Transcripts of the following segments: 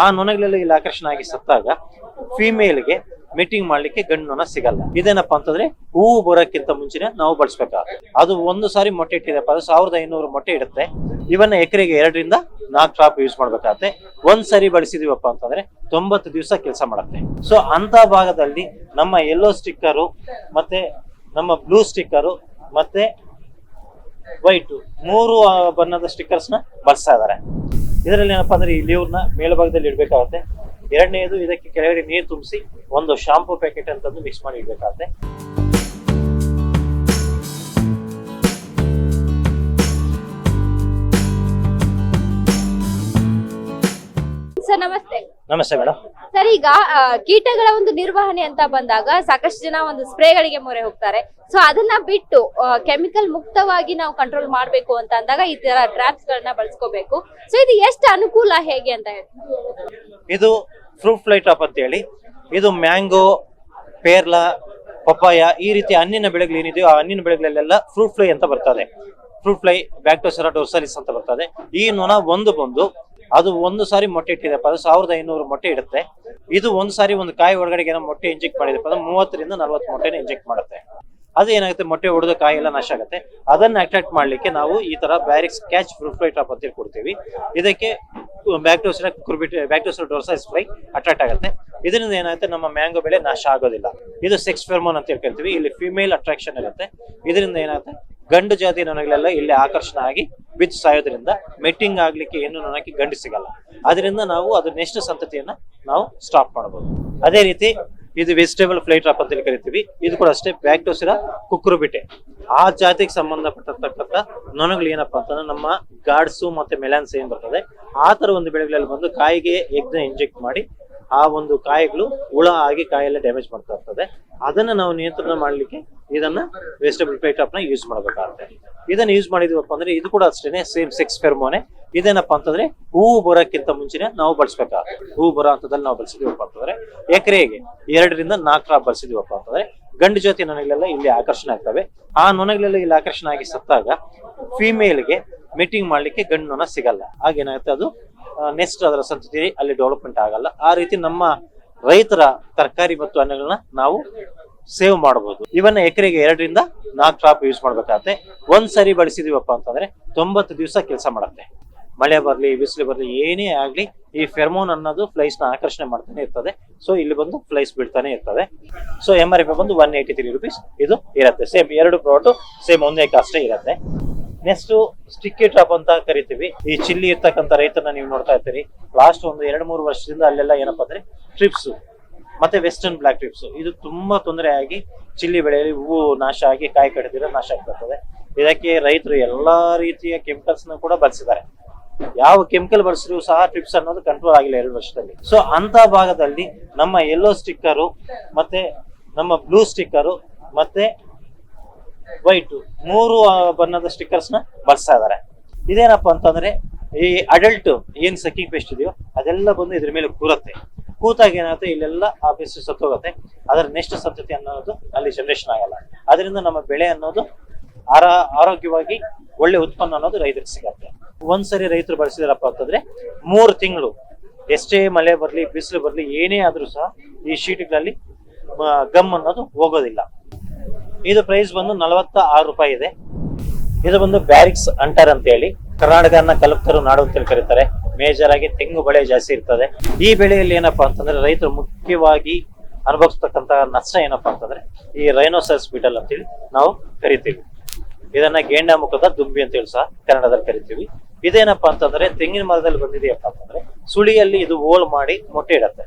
ಆ ನೊಣಗಳೆಲ್ಲ ಇಲ್ಲಿ ಆಕರ್ಷಣೆ ಆಗಿ ಸತ್ತಾಗ ಫಿಮೇಲ್ಗೆ ಮೀಟಿಂಗ್ ಮಾಡ್ಲಿಕ್ಕೆ ಗಂಡು ನೊಣ ಸಿಗಲ್ಲ. ಇದೇನಪ್ಪ ಅಂತಂದ್ರೆ ಹೂವು ಬರೋಕ್ಕಿಂತ ಮುಂಚೆನೆ ನಾವು ಬಳಸ್ಬೇಕಾಗುತ್ತೆ. ಅದು ಒಂದು ಸಾರಿ ಮೊಟ್ಟೆ ಇಟ್ಟಿದೆಪ್ಪ ಅದು ಸಾವಿರದ ಐನೂರು ಮೊಟ್ಟೆ ಇಡುತ್ತೆ. ಇವನ್ನ ಎಕರೆಗೆ ಎರಡರಿಂದ ನಾಲ್ಕು ಟ್ರಾಪ್ ಯೂಸ್ ಮಾಡ್ಬೇಕಾಗತ್ತೆ. ಒಂದ್ ಸರಿ ಬಳಸಿದೀವಪ್ಪ ಅಂತಂದ್ರೆ ತೊಂಬತ್ತು ದಿವಸ ಕೆಲಸ ಮಾಡುತ್ತೆ. ಸೊ ಅಂತ ಭಾಗದಲ್ಲಿ ನಮ್ಮ ಯೆಲ್ಲೋ ಸ್ಟಿಕ್ಕರು ಮತ್ತೆ ನಮ್ಮ ಬ್ಲೂ ಸ್ಟಿಕ್ಕರು ಮತ್ತೆ ವೈಟ್ ಮೂರು ಬಣ್ಣದ ಸ್ಟಿಕ್ಕರ್ಸ್ನ ಬಳಸ್ತಾ ಇದಾರೆ ಇದರಲ್ಲಿ ಏನಪ್ಪಾ ಅಂದ್ರೆ ಈ ಲೀವ್ನ ಮೇಲ್ಭಾಗದಲ್ಲಿ ಇಡಬೇಕಾಗುತ್ತೆ. ಎರಡನೇದು ಇದಕ್ಕೆ ಕೆಳಗಡೆ ನೀರು ತುಂಬಿಸಿ ಒಂದು ಶಾಂಪೂ ಪ್ಯಾಕೆಟ್ ಅಂತಂದು ಮಿಕ್ಸ್ ಮಾಡಿ ಇಡ್ಬೇಕಾಗುತ್ತೆ. ಸರ್ ನಮಸ್ತೆ. ನಮಸ್ತೆ ಮೇಡಮ್ ಸರ್ ಈಗ ಆ, ಕೀಟಗಳ ಒಂದು ನಿರ್ವಹಣೆ ಅಂತ ಬಂದಾಗ ಸಾಕಷ್ಟು ಜನ ಒಂದು ಸ್ಪ್ರೇಗಳಿಗೆ ಮೊರೆ ಹೋಗ್ತಾರೆ. ಸೊ ಅದನ್ನ ಬಿಟ್ಟು ಕೆಮಿಕಲ್ ಮುಕ್ತವಾಗಿ ನಾವು ಕಂಟ್ರೋಲ್ ಮಾಡಬೇಕು ಅಂತ ಅಂದಾಗ ಈ ತರ ಟ್ರಾಪ್ಸ್ ಗಳನ್ನ ಬಳಸ್ಕೋಬೇಕು. ಸೊ ಇದು ಎಷ್ಟು ಅನುಕೂಲ ಹೇಗೆ ಅಂತ ಹೇಳಿ. ಇದು ಫ್ರೂಟ್ ಫ್ಲೈ ಟಾಪ್ ಅಂತ ಹೇಳಿ. ಇದು ಮ್ಯಾಂಗೋ ಪೇರ್ಲ ಪಪ್ಪಾಯ ಈ ರೀತಿ ಹಣ್ಣಿನ ಬೆಳೆಗಳು ಏನಿದೆಯೋ ಆ ಹಣ್ಣಿನ ಬೆಳೆಗಳಲ್ಲೆಲ್ಲ ಫ್ರೂಟ್ ಫ್ಲೈ ಅಂತ ಬರ್ತದೆ. ಫ್ರೂಟ್ ಫ್ಲೈ ಬ್ಯಾಕ್ಟೋಸೆರಾ ಡೋರ್ಸಾಲಿಸ್ ಅಂತ ಬರ್ತದೆ. ಈ ನೊಣ ಒಂದು ಬಂದು ಅದು ಒಂದು ಸಾರಿ ಮೊಟ್ಟೆ ಇಟ್ಟಿದೆಪ್ಪ ಅದು ಸಾವಿರದ ಐನೂರು ಮೊಟ್ಟೆ ಇಡುತ್ತೆ. ಇದು ಒಂದು ಸಾರಿ ಒಂದು ಕಾಯಿ ಒಳಗಡೆ ಏನೋ ಮೊಟ್ಟೆ ಇಂಜೆಕ್ಟ್ ಮಾಡಿದಪ್ಪ ಅಂದ್ರೆ ಮೂವತ್ತರಿಂದ ನಲ್ವತ್ತು ಮೊಟ್ಟೆನ ಇಂಜೆಕ್ಟ್ ಮಾಡುತ್ತೆ. ಅದು ಏನಾಗುತ್ತೆ, ಮೊಟ್ಟೆ ಹೊಡೆದ ಕಾಯಿ ಎಲ್ಲ ನಾಶ ಆಗುತ್ತೆ. ಅದನ್ನ ಅಟ್ರಾಕ್ಟ್ ಮಾಡ್ಲಿಕ್ಕೆ ನಾವು ಈ ತರ Barrix catch fruit fly trap ಅಂತ ಕೊಡ್ತೀವಿ ಇದಕ್ಕೆ ಬ್ಯಾಕ್ಟೋಸಿನ ಕುರ್ಬಿಟ್ ಬ್ಯಾಕ್ಟೋಸಿನ ಡೋರ್ಸೈಸ್ ಫ್ಲೈ ಅಟ್ರಾಕ್ಟ್ ಆಗುತ್ತೆ. ಇದರಿಂದ ಏನಾಗುತ್ತೆ, ನಮ್ಮ ಮ್ಯಾಂಗೋ ಬೆಳೆ ನಾಶ ಆಗೋದಿಲ್ಲ. ಇದು ಸೆಕ್ಸ್ ಫೆರ್ಮೋನ್ ಅಂತ ಹೇಳ್ಕೊಳ್ತೀವಿ. ಇಲ್ಲಿ ಫಿಮೇಲ್ ಅಟ್ರಾಕ್ಷನ್ ಇರುತ್ತೆ. ಇದರಿಂದ ಏನಾಗುತ್ತೆ, ಗಂಡು ಜಾತಿ ನೊಣಗಳೆಲ್ಲ ಇಲ್ಲಿ ಆಕರ್ಷಣ ಆಗಿ ಬಿದ್ದು ಸಾಯೋದ್ರಿಂದ ಮೆಟ್ಟಿಂಗ್ ಆಗ್ಲಿಕ್ಕೆ ಏನು ನೊಣಕ್ಕೆ ಗಂಡು ಸಿಗಲ್ಲ. ಅದರಿಂದ ನಾವು ಅದು ನೆಕ್ಸ್ಟ್ ಸಂತತಿಯನ್ನ ನಾವು ಸ್ಟಾಪ್ ಮಾಡಬಹುದು ಅದೇ ರೀತಿ ಇದು ವೆಜಿಟೇಬಲ್ ಫ್ಲೈ ಟ್ರಾಪ್ ಅಂತ ಹೇಳಿ ಕರಿತೀವಿ. ಇದು ಕೂಡ ಅಷ್ಟೇ ಬ್ಯಾಕ್ಟೋಸಿರಾ ಕುಕ್ಕುರುಬಿಟೆ ಆ ಜಾತಿಗೆ ಸಂಬಂಧಪಟ್ಟಿರ್ತಕ್ಕಂಥ ನೊಣಗಳು ಏನಪ್ಪಾ ಅಂತಂದ್ರೆ ನಮ್ಮ ಗಾಡ್ಸು ಮತ್ತೆ ಮೆಲಾನ್ಸ್ ಏನ್ ಬರ್ತದೆ, ಆ ತರ ಒಂದು ಬೆಳೆಗಳಲ್ಲಿ ಬಂದು ಕಾಯಿಗೆ ಎಗ್ನ ಇಂಜೆಕ್ಟ್ ಮಾಡಿ, ಆ ಒಂದು ಕಾಯಿಗಳು ಹುಳ ಆಗಿ ಕಾಯೆಲ್ಲ ಡ್ಯಾಮೇಜ್ ಮಾಡ್ತಾ ಇರ್ತದೆ. ಅದನ್ನ ನಾವು ನಿಯಂತ್ರಣ ಮಾಡ್ಲಿಕ್ಕೆ ಇದನ್ನ ವೆಜಿಟೇಬಲ್ ಫ್ಲೈ ಟ್ರಾಪ್ನ ಯೂಸ್ ಮಾಡಬೇಕಾಗುತ್ತೆ. ಇದನ್ನ ಯೂಸ್ ಮಾಡಿದ್ವಪ್ಪ ಅಂದ್ರೆ ಇದು ಕೂಡ ಅಷ್ಟೇನೆ ಸೇಮ್ ಸೆಕ್ಸ್ ಫೆರ್ಮೋನೆ ಇದೇನಪ್ಪ ಅಂತಂದ್ರೆ ಹೂವು ಬರೋಕ್ಕಿಂತ ಮುಂಚೆನೆ ನಾವು ಬಳಸ್ಬೇಕಾಗುತ್ತೆ ಹೂವು ಬರೋ ಹಂತದಲ್ಲಿ ನಾವು ಬಳಸಿದೀವಪ್ಪ ಅಂತಂದ್ರೆ ಎಕರೆಗೆ ಎರಡರಿಂದ ನಾಲ್ಕು ಡ್ರಾಪ್ ಬಳಸಿದೀವಪ್ಪ ಅಂತಂದ್ರೆ ಗಂಡು ಜೊತೆ ನೊಣಗಳೆಲ್ಲ ಇಲ್ಲಿ ಆಕರ್ಷಣೆ ಆಗ್ತವೆ. ಆ ನೊಣಗಳೆಲ್ಲ ಇಲ್ಲಿ ಆಕರ್ಷಣೆ ಆಗಿ ಸತ್ತಾಗ ಫಿಮೇಲ್ಗೆ ಮೀಟಿಂಗ್ ಮಾಡ್ಲಿಕ್ಕೆ ಗಂಡು ನೊಣ ಸಿಗಲ್ಲ. ಆಗೇನಾಗುತ್ತೆ ಅದು? ನೆಕ್ಸ್ಟ್ ಅದರ ಸಂತತಿ ಅಲ್ಲಿ ಡೆವಲಪ್ಮೆಂಟ್ ಆಗಲ್ಲ. ಆ ರೀತಿ ನಮ್ಮ ರೈತರ ತರಕಾರಿ ಮತ್ತು ಹಣ್ಣುಗಳನ್ನ ನಾವು ಸೇವ್ ಮಾಡಬಹುದು ಇವನ್ನ ಎಕರೆಗೆ ಎರಡರಿಂದ ನಾಲ್ಕು ಟ್ರಾಪ್ ಯೂಸ್ ಮಾಡ್ಬೇಕಾಗತ್ತೆ. ಒಂದ್ಸರಿ ಬಳಸಿದೀವಪ್ಪ ಅಂತಂದ್ರೆ ತೊಂಬತ್ತು ದಿವಸ ಕೆಲಸ ಮಾಡುತ್ತೆ. ಮಳೆ ಬರಲಿ, ಬಿಸಿಲು ಬರ್ಲಿ, ಏನೇ ಆಗ್ಲಿ, ಈ ಫೆರ್ಮೋನ್ ಅನ್ನೋದು ಫ್ಲೈಸ್ನ ಆಕರ್ಷಣೆ ಮಾಡ್ತಾನೆ ಇರ್ತದೆ. ಸೊ ಇಲ್ಲಿ ಬಂದು ಫ್ಲೈಸ್ ಬೀಳ್ತಾನೆ ಇರ್ತದೆ. ಸೊ ಎಂ ಆರ್ ಎಫ್ ಬಂದು ಒನ್ ಏಯ್ಟಿ ತ್ರೀ ರುಪೀಸ್ ಇದು ಇರುತ್ತೆ. ಸೇಮ್ ಎರಡು ಪ್ರಾಡಕ್ಟ್ ಸೇಮ್ ಒಂದೇ ಕಾಸ್ಟೇ ಇರುತ್ತೆ. ನೆಕ್ಸ್ಟ್ ಸ್ಟಿಕ್ಕಿ ಟ್ರಾಪ್ ಅಂತ ಕರಿತೀವಿ. ಈ ಚಿಲ್ಲಿ ಇರ್ತಕ್ಕಂಥ ರೈತರನ್ನ ನೀವು ನೋಡ್ತಾ ಇರ್ತೀರಿ. ಲಾಸ್ಟ್ ಒಂದು ಎರಡು ಮೂರು ವರ್ಷದಿಂದ ಅಲ್ಲೆಲ್ಲ ಏನಪ್ಪಾ ಅಂದ್ರೆ ಟ್ರಿಪ್ಸ್ ಮತ್ತೆ ವೆಸ್ಟರ್ನ್ ಬ್ಲಾಕ್ ಟ್ರಿಪ್ಸ್ ಇದು ತುಂಬಾ ತೊಂದರೆ ಆಗಿ ಚಿಲ್ಲಿ ಬೆಳೆಯಲ್ಲಿ ಹೂವು ನಾಶ ಆಗಿ ಕಾಯಿ ಕಡಿದಿರೋ ನಾಶ ಆಗ್ತಿರ್ತದೆ ಇದಕ್ಕೆ ರೈತರು ಎಲ್ಲಾ ರೀತಿಯ ಕೆಮಿಕಲ್ಸ್ನ ಕೂಡ ಬಳಸಿದ್ದಾರೆ. ಯಾವ ಕೆಮಿಕಲ್ ಬಳಸಿದ್ರು ಸಹ ಟ್ರಿಪ್ಸ್ ಅನ್ನೋದು ಕಂಟ್ರೋಲ್ ಆಗಿಲ್ಲ ಎರಡು ವರ್ಷದಲ್ಲಿ. ಸೊ ಅಂತ ಭಾಗದಲ್ಲಿ ನಮ್ಮ ಯೆಲ್ಲೋ ಸ್ಟಿಕ್ಕರು ಮತ್ತೆ ನಮ್ಮ ಬ್ಲೂ ಸ್ಟಿಕ್ಕರು ಮತ್ತೆ ವೈಟ್ ಮೂರು ಬಣ್ಣದ ಸ್ಟಿಕ್ಕರ್ಸ್ನ ಬಳಸ್ತಾ ಇದಾರೆ ಇದೇನಪ್ಪ ಅಂತಂದ್ರೆ, ಈ ಅಡಲ್ಟ್ ಏನ್ ಸಕ್ಕಿಂಗ್ ಪೇಸ್ಟ್ ಇದೆಯೋ ಅದೆಲ್ಲ ಬಂದು ಇದ್ರ ಮೇಲೆ ಕೂರತ್ತೆ. ಕೂತಾಗ ಏನಾಗುತ್ತೆ? ಇಲ್ಲೆಲ್ಲ ಆ ಪೇಸ್ಟ್ ಸತ್ತೋಗುತ್ತೆ. ಅದರ ನೆಕ್ಸ್ಟ್ ಸತ್ಯತೆ ಅನ್ನೋದು ಅಲ್ಲಿ ಜನರೇಷನ್ ಆಗಲ್ಲ. ಅದರಿಂದ ನಮ್ಮ ಬೆಳೆ ಅನ್ನೋದು ಆರ, ಆರೋಗ್ಯವಾಗಿ ಒಳ್ಳೆ ಉತ್ಪನ್ನ ಅನ್ನೋದು ರೈತರಿಗೆ ಸಿಗತ್ತೆ. ಒಂದ್ಸರಿ ರೈತರು ಬಳಸಿದಾರಪ್ಪ ಅಂತಂದ್ರೆ ಮೂರು ತಿಂಗಳು, ಎಷ್ಟೇ ಮಳೆ ಬರಲಿ, ಬಿಸಿಲು ಬರಲಿ, ಏನೇ ಆದರೂ ಸಹ ಈ ಶೀಟ್ಗಳಲ್ಲಿ ಗಮ್ ಅನ್ನೋದು ಹೋಗೋದಿಲ್ಲ. ಇದು ಪ್ರೈಸ್ ಬಂದು ನಲವತ್ತ ಆರು ರೂಪಾಯಿ ಇದೆ. ಇದು ಬಂದು ಬ್ಯಾರಿಕ್ಸ್ ಅಂಟರ್ ಅಂತ ಹೇಳಿ ಕರ್ನಾಟಕನ ಕಲುಪ್ತರು ನಾಡು ಅಂತ ಹೇಳಿ ಕರೀತಾರೆ. ಮೇಜರ್ ಆಗಿ ತೆಂಗು ಬೆಳೆ ಜಾಸ್ತಿ ಇರ್ತದೆ. ಈ ಬೆಳೆಯಲ್ಲಿ ಏನಪ್ಪಾ ಅಂತಂದ್ರೆ ರೈತರು ಮುಖ್ಯವಾಗಿ ಅನುಭವಿಸ್ತಕ್ಕಂತಹ ನಷ್ಟ ಏನಪ್ಪಾ ಅಂತಂದ್ರೆ ಈ ರೈನೋಸರ್ಸ್ ಬಿಟಲ್ ಅಂತೇಳಿ ನಾವು ಕರಿತೀವಿ. ಇದನ್ನ ಗೇಂಡ ಮುಖದ ದುಂಬಿ ಅಂತ ಹೇಳಿ ಸಹ ಕನ್ನಡದಲ್ಲಿ ಕರಿತೀವಿ. ಇದೇನಪ್ಪ ಅಂತಂದ್ರೆ ತೆಂಗಿನ ಮರದಲ್ಲಿ ಬಂದಿದೆಯಪ್ಪ ಅಂತಂದ್ರೆ ಸುಳಿಯಲ್ಲಿ ಇದು ಹೋಲ್ ಮಾಡಿ ಮೊಟ್ಟೆ ಇಡತ್ತೆ.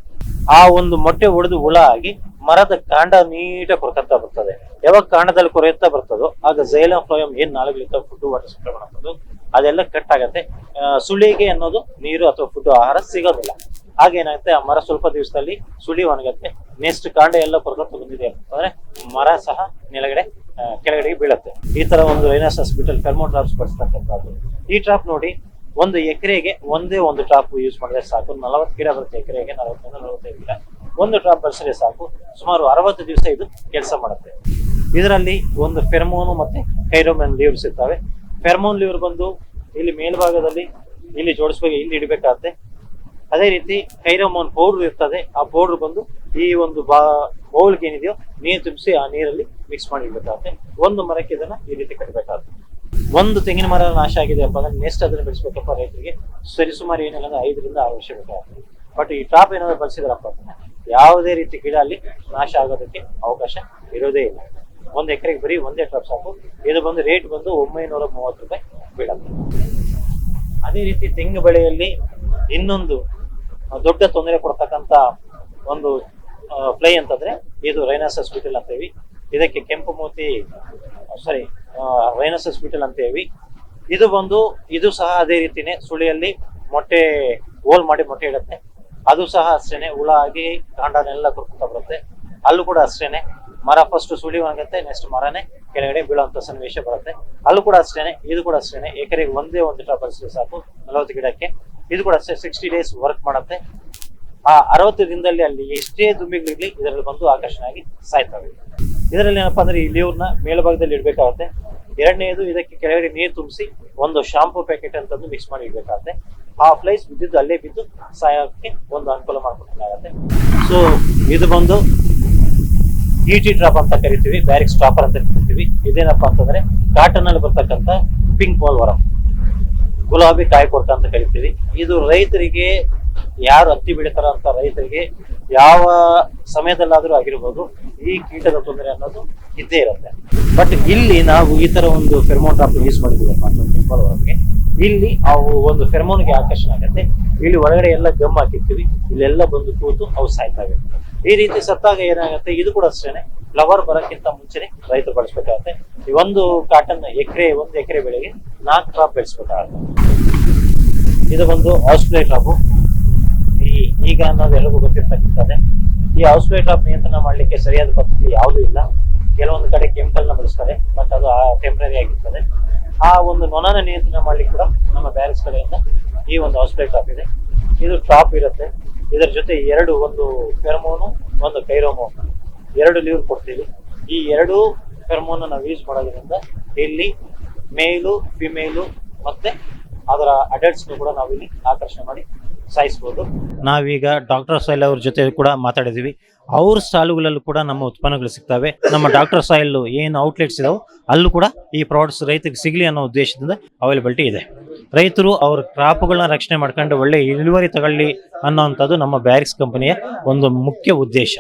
ಆ ಒಂದು ಮೊಟ್ಟೆ ಒಡೆದು ಹುಳ ಆಗಿ ಮರದ ಕಾಂಡ ನೀಟಾಗಿ ಕೊರಕಂತ ಬರ್ತದೆ. ಯಾವಾಗ ಕಾಂಡದಲ್ಲಿ ಕೊರೆಯುತ್ತಾ ಬರ್ತದೋ ಆಗ ಜೈಲಂ ಫ್ಲೋಯಂ ಏನ್ ನಾಳೆಗಳಿಂದ ಫುಡ್ ವಾಟರ್ ಸಪ್ಲೈ ಮಾಡೋದು ಅದೆಲ್ಲ ಕಟ್ ಆಗತ್ತೆ. ಸುಳಿಗೆ ಅನ್ನೋದು ನೀರು ಅಥವಾ ಫುಡ್ ಆಹಾರ ಸಿಗೋದಿಲ್ಲ. ಹಾಗೇನಾಗುತ್ತೆ ಆ ಮರ ಸ್ವಲ್ಪ ದಿವಸದಲ್ಲಿ ಸುಳಿ ಒಣಗತ್ತೆ. ನೆಕ್ಸ್ಟ್ ಕಾಂಡ ಎಲ್ಲ ಕೊರಕಂತ ಬಂದಿದೆ ಅಂತಂದ್ರೆ ಮರ ಸಹ ನೆಲಗಡೆ ಕೆಳಗಡೆಗೆ ಬೀಳುತ್ತೆ. ಈ ತರ ಒಂದು ರೈನಸ್ ಹಾಸ್ಪಿಟಲ್ ಫೆರ್ಮೋ ಡ್ರಾಪ್ಸ್ ಬಳಸ್ತಕ್ಕಂಥದ್ದು ಈ ಟ್ರಾಪ್ ನೋಡಿ ಒಂದು ಎಕರೆಗೆ ಒಂದೇ ಒಂದು ಟ್ರಾಪ್ ಯೂಸ್ ಮಾಡಿದ್ರೆ ಸಾಕು. ನಲವತ್ತು ಗಿಡ ಬರುತ್ತೆ ಎಕರೆಗೆ, ನಲವತ್ತರಿಂದ ನಲವತ್ತೈದು ಗಿಡ. ಒಂದು ಟ್ರಾಪ್ ಬಳಸಿದ್ರೆ ಸಾಕು. ಸುಮಾರು ಅರವತ್ತು ದಿವಸ ಇದು ಕೆಲಸ ಮಾಡುತ್ತೆ. ಇದರಲ್ಲಿ ಒಂದು ಫೆರ್ಮೋನು ಮತ್ತೆ ಕೈರೋಮನ್ ಲೀವ್ಸ್ ಸಿಗ್ತವೆ ಫೆರ್ಮೋನ್ ಲೀವರ್ ಬಂದು ಇಲ್ಲಿ ಮೇಲ್ಭಾಗದಲ್ಲಿ ಇಲ್ಲಿ ಜೋಡಿಸ್ಬೇಕು, ಇಲ್ಲಿ ಇಡಬೇಕಾಗತ್ತೆ. ಅದೇ ರೀತಿ ಕೈರೋಮೋನ್ ಪೌಡರ್ ಇರ್ತದೆ. ಆ ಪೌಡ್ರ್ ಬಂದು ಈ ಒಂದು ಬಾ ಬೌಲ್ಗೆ ಏನಿದೆಯೋ ನೀರು ತುಂಬಿಸಿ ಆ ನೀರಲ್ಲಿ ಮಿಕ್ಸ್ ಮಾಡಿ ಇಡ್ಬೇಕಾಗುತ್ತೆ. ಒಂದು ಮರಕ್ಕೆ ಇದನ್ನ ಈ ರೀತಿ ಕಟ್ಟಬೇಕಾಗುತ್ತೆ. ಒಂದು ತೆಂಗಿನ ಮರ ನಾಶ ಆಗಿದೆ ಅಪ್ಪ ಅಂದ್ರೆ ನೆಕ್ಸ್ಟ್ ಅದನ್ನ ಬೆಳೆಸ್ಬೇಕಪ್ಪ ರೈತರಿಗೆ. ಸರಿಸುಮಾರು ಏನಿಲ್ಲ ಅಂದ್ರೆ ಐದರಿಂದ ಆರು ವರ್ಷ ಬೇಕಾಗುತ್ತೆ. ಬಟ್ ಈ ಟಾಪ್ ಏನಾದ್ರು ಬಳಸಿದ್ರಪ್ಪ ಯಾವುದೇ ರೀತಿ ಗಿಡ ಅಲ್ಲಿ ನಾಶ ಆಗೋದಕ್ಕೆ ಅವಕಾಶ ಇರೋದೇ ಇಲ್ಲ. ಒಂದು ಎಕರೆಗೆ ಬರೀ ಒಂದೇ ಟ್ರಾಪ್ ಸಾಕು. ಇದು ಬಂದು ರೇಟ್ ಬಂದು ಒಂಬೈನೂರ ಮೂವತ್ತು ರೂಪಾಯಿ ಬೀಳುತ್ತೆ. ಅದೇ ರೀತಿ ತೆಂಗು ಬೆಳೆಯಲ್ಲಿ ಇನ್ನೊಂದು ದೊಡ್ಡ ತೊಂದರೆ ಕೊಡ್ತಕ್ಕಂತ ಒಂದು ಫ್ಲೈ ಅಂತಂದ್ರೆ ಇದು ರೈನಸ್ ಹಾಸ್ಪಿಟಲ್ ಅಂತೇವಿ ಇದಕ್ಕೆ ಕೆಂಪು ಮೂತಿ ಸಾರಿ ರೈನಸ್ ಹಾಸ್ಪಿಟಲ್ ಅಂತೇವಿ ಇದು ಬಂದು, ಇದು ಸಹ ಅದೇ ರೀತಿನೇ ಸುಳಿಯಲ್ಲಿ ಮೊಟ್ಟೆ ಹೋಲ್ ಮಾಡಿ ಮೊಟ್ಟೆ ಇಡುತ್ತೆ. ಅದು ಸಹ ಅಷ್ಟೇನೆ ಹುಳ ಆಗಿ ಕಾಂಡನೆಲ್ಲ ಕುರ್ಕೊಂತ ಬರುತ್ತೆ. ಅಲ್ಲೂ ಕೂಡ ಅಷ್ಟೇನೆ ಮರ ಫಸ್ಟ್ ಸುಳಿ ಒಣಗುತ್ತೆ ನೆಕ್ಸ್ಟ್ ಮರನೇ ಕೆಳಗಡೆ ಬೀಳುವಂತ ಸನ್ನಿವೇಶ ಬರುತ್ತೆ. ಅಲ್ಲೂ ಕೂಡ ಅಷ್ಟೇನೆ, ಇದು ಕೂಡ ಅಷ್ಟೇನೆ. ಎಕರೆಗೆ ಒಂದೇ ಒಂದು ಬಳಸಿದ್ರೆ ಸಾಕು, ನಲವತ್ತು ಗಿಡಕ್ಕೆ. ಇದು ಕೂಡ ಅಷ್ಟೇ ಸಿಕ್ಸ್ಟಿ ಡೇಸ್ ವರ್ಕ್ ಮಾಡುತ್ತೆ. ಆ ಅರವತ್ತು ದಿನದಲ್ಲಿ ಅಲ್ಲಿ ಎಷ್ಟೇ ದುಂಬಿಗಳಿರ್ಲಿ, ಇದರಲ್ಲಿ ಬಂದು ಆಕರ್ಷಣೆ ಆಗಿ ಸಾಯ್ತವೆ. ಇದರಲ್ಲಿ ಏನಪ್ಪ ಅಂದ್ರೆ ಲೀವ್ನ ಮೇಲ್ಭಾಗದಲ್ಲಿ ಇಡ್ಬೇಕಾಗುತ್ತೆ. ಎರಡನೇದು ಇದಕ್ಕೆ ಕೆಳಗಡೆ ನೀರು ತುಂಬಿಸಿ, ಒಂದು ಶಾಂಪೂ ಪ್ಯಾಕೆಟ್ ಅಂತಂದು ಮಿಕ್ಸ್ ಮಾಡಿ ಇಡ್ಬೇಕಾಗುತ್ತೆ. ಆ ಫ್ಲೈಸ್ ಬಿದ್ದಿದ್ದು ಅಲ್ಲೇ ಬಿದ್ದು ಸಾಯೋಕ್ಕೆ ಒಂದು ಅನುಕೂಲ ಮಾಡ್ಕೊಡಲಾಗತ್ತೆ ಸೊ ಇದು ಬಂದು ಇಟಿ ಡ್ರಾಪ್ ಅಂತ ಕರಿತೀವಿ ಬ್ಯಾರಿಕ್ ಸ್ಟಾಪರ್ ಅಂತ ಕರಿತೀವಿ. ಇದೇನಪ್ಪಾ ಅಂತಂದ್ರೆ ಕಾಟನ್ ಅಲ್ಲಿ ಬರ್ತಕ್ಕಂಥ ಪಿಂಕ್ ವರಂ. ಗುಲಾಬಿ ಕಾಯಿ ಕೊರಕ ಅಂತ ಕರಿತೀವಿ. ಇದು ರೈತರಿಗೆ ಯಾರು ಹತ್ತಿ ಬೆಳಿತಾರ ಅಂತ ರೈತರಿಗೆ ಯಾವ ಸಮಯದಲ್ಲಾದ್ರೂ ಆಗಿರ್ಬೋದು ಈ ಕೀಟದ ತೊಂದರೆ ಅನ್ನೋದು ಇದ್ದೇ ಇರುತ್ತೆ. ಬಟ್ ಇಲ್ಲಿ ನಾವು ಈ ತರ ಒಂದು ಫೆರ್ಮೋನ್ ಡ್ರಾಪ್ ಯೂಸ್ ಮಾಡಿದೀವಪ್ಪ ಹೊರಗೆ ಇಲ್ಲಿ ಅವು ಒಂದು ಫೆರ್ಮೋನ್ಗೆ ಆಕರ್ಷಣೆ ಆಗುತ್ತೆ. ಇಲ್ಲಿ ಒಳಗಡೆ ಎಲ್ಲ ಗಮ್ ಹಾಕಿರ್ತೀವಿ. ಇಲ್ಲೆಲ್ಲ ಬಂದು ಕೂತು ಅವು ಸಾಯ್ತಾವೆ ಈ ರೀತಿ ಸತ್ತಾಗ ಏನಾಗುತ್ತೆ? ಇದು ಕೂಡ ಅಷ್ಟೇನೆ. ಫ್ಲವರ್ ಬರೋಕ್ಕಿಂತ ಮುಂಚೆನೆ ರೈತರು ಬಳಸ್ಬೇಕಾಗತ್ತೆ. ಈ ಒಂದು ಕಾಟನ್ ಎಕರೆ, ಒಂದು ಎಕರೆ ಬೆಳೆಗೆ ನಾಲ್ಕು ಡ್ರಾಪ್ ಬೆಳೆಸ್ಬೇಕಾಗತ್ತೆ. ಇದು ಬಂದು ಆಸ್ಟ್ರೇಲಿಯಾ ಡ್ರಾಪು ಈ ಅನ್ನೋದು ಎಲ್ಲರಿಗೂ ಗೊತ್ತಿರ್ತಕ್ಕಂಥದ್ದೇ. ಈ ವೈಟ್ ಡ್ರಾಪ್ ನಿಯಂತ್ರಣ ಮಾಡಲಿಕ್ಕೆ ಸರಿಯಾದ ಪದ್ಧತಿ ಯಾವುದೂ ಇಲ್ಲ. ಕೆಲವೊಂದು ಕಡೆ ಕೆಮಿಕಲ್ನ ಬಳಸ್ತಾರೆ ಬಟ್ ಅದು ಟೆಂಪ್ರರಿ ಆಗಿರ್ತದೆ. ಆ ಒಂದು ನೊಣನ ನಿಯಂತ್ರಣ ಮಾಡ್ಲಿಕ್ಕೆ ಕೂಡ ನಮ್ಮ ಬ್ಯಾರಿಸ್ ಕಡೆಯಿಂದ ಈ ಒಂದು ಹೌಸ್ ವೈಟ್ ಡ್ರಾಪ್ ಇದೆ. ಇದು ಟಾಪ್ ಇರುತ್ತೆ. ಇದರ ಜೊತೆ ಎರಡು ಒಂದು ಫೆರ್ಮೋನು ಒಂದು ಕೈರೋಮೋ ಎರಡು ಲೀವ್ ಕೊಡ್ತೀವಿ. ಈ ಎರಡು ಫೆರ್ಮೋನ ನಾವು ಯೂಸ್ ಮಾಡೋದ್ರಿಂದ ಇಲ್ಲಿ ಮೇಲು ಫಿಮೇಲು ಮತ್ತೆ ಅದರ ಅಡಲ್ಟ್ಸ್ ಕೂಡ ನಾವು ಇಲ್ಲಿ ಆಕರ್ಷಣೆ ಮಾಡಿ ಸಾಯಿಸ್ಬೋದು. ನಾವೀಗ ಡಾಕ್ಟರ್ ಸಾಯಿಲ್ ಅವ್ರ ಜೊತೆ ಕೂಡ ಮಾತಾಡಿದೀವಿ. ಅವ್ರ ಸಾಲುಗಳಲ್ಲೂ ಕೂಡ ನಮ್ಮ ಉತ್ಪನ್ನಗಳು ಸಿಗ್ತವೆ. ನಮ್ಮ ಡಾಕ್ಟರ್ ಸಾಯಿಲ್ ಏನು ಔಟ್ಲೆಟ್ಸ್ ಇದಾವೆ ಅಲ್ಲೂ ಕೂಡ ಈ ಪ್ರಾಡಕ್ಟ್ಸ್ ರೈತರಿಗೆ ಸಿಗಲಿ ಅನ್ನೋ ಉದ್ದೇಶದಿಂದ ಅವೈಲಬಿಲಿಟಿ ಇದೆ. ರೈತರು ಅವ್ರ ಕ್ರಾಪ್ಗಳನ್ನ ರಕ್ಷಣೆ ಮಾಡ್ಕೊಂಡು ಒಳ್ಳೆ ಇಳುವರಿ ತಗೊಳ್ಳಿ ಅನ್ನೋವಂಥದ್ದು ನಮ್ಮ ಬ್ಯಾರಿಕ್ಸ್ ಕಂಪನಿಯ ಒಂದು ಮುಖ್ಯ ಉದ್ದೇಶ.